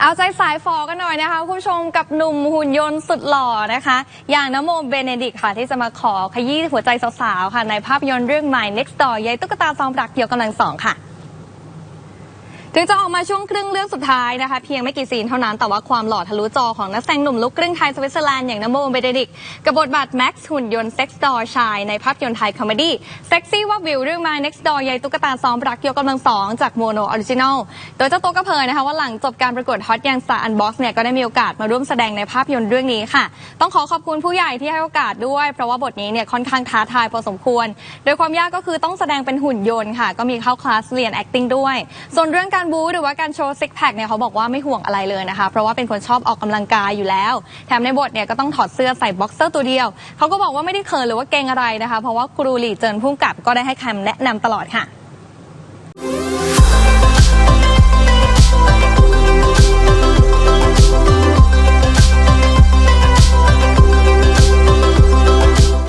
เอาใจสายฟอกันหน่อยนะคะคุณผู้ชมกับหนุ่มหุ่นยนต์สุดหล่อนะคะ อย่างนโมเบเนดิกค่ะที่จะมาขอขยี้หัวใจสาวๆค่ะในภาพยนตร์เรื่องใหม่ Next Door ยายตุ๊กตาซองรักเกี่ยวกำลังสองค่ะ ถึงจะออกมาช่วงครึ่งเรื่องสุดท้ายนะคะ เพียงไม่กี่ซีนเท่านั้นแต่ว่าความหล่อทะลุจอของนักแสดงหนุ่มลูกครึ่งไทยสวิตเซอร์แลนด์อย่างนโมเบเนดิกกับบทบาทแม็กซ์หุ่นยนต์เซ็กซ์ดอชาย ในภาพยนตร์ไทยคอมเมดี้เซ็กซี่ว่าวิวเรื่อง My Next Door ยายตุ๊กตาซ้อมรักเกี่ยวกำลังสองจากโมโนออริจินอลโดยเจ้าตัวก็เผยนะคะว่าหลังจบการประกวดฮอตยังสาอันบ็อกซ์เนี่ยก็ได้มีโอกาสมาร่วมแสดงในภาพยนตร์เรื่องนี้ค่ะ ต้องขอขอบคุณผู้ใหญ่ที่ให้โอกาสด้วย เพราะว่าบทนี้เนี่ยค่อนข้างท้าทายพอสมควร โดยความยากก็คือต้องแสดงเป็นหุ่นยนต์ค่ะ ก็มีเข้าคลาสเรียน acting ด้วย ส่วนเรื่องการบู๊หรือว่าการโชว์ซิกแพคเนี่ยเขาบอกว่าไม่ห่วงอะไรเลยนะคะ เพราะว่าเป็นคนชอบออกกำลังกายอยู่แล้ว แถมในบทเนี่ยก็ต้องถอดเสื้อใส่บ็อกเซอร์ตัวเดียว เขาก็บอกว่าไม่ได้เขินหรือว่าเกรงอะไรนะคะ เพราะว่าครูหลี่เจินพุ่งกับก็ได้ให้คำแนะนำตลอดค่ะ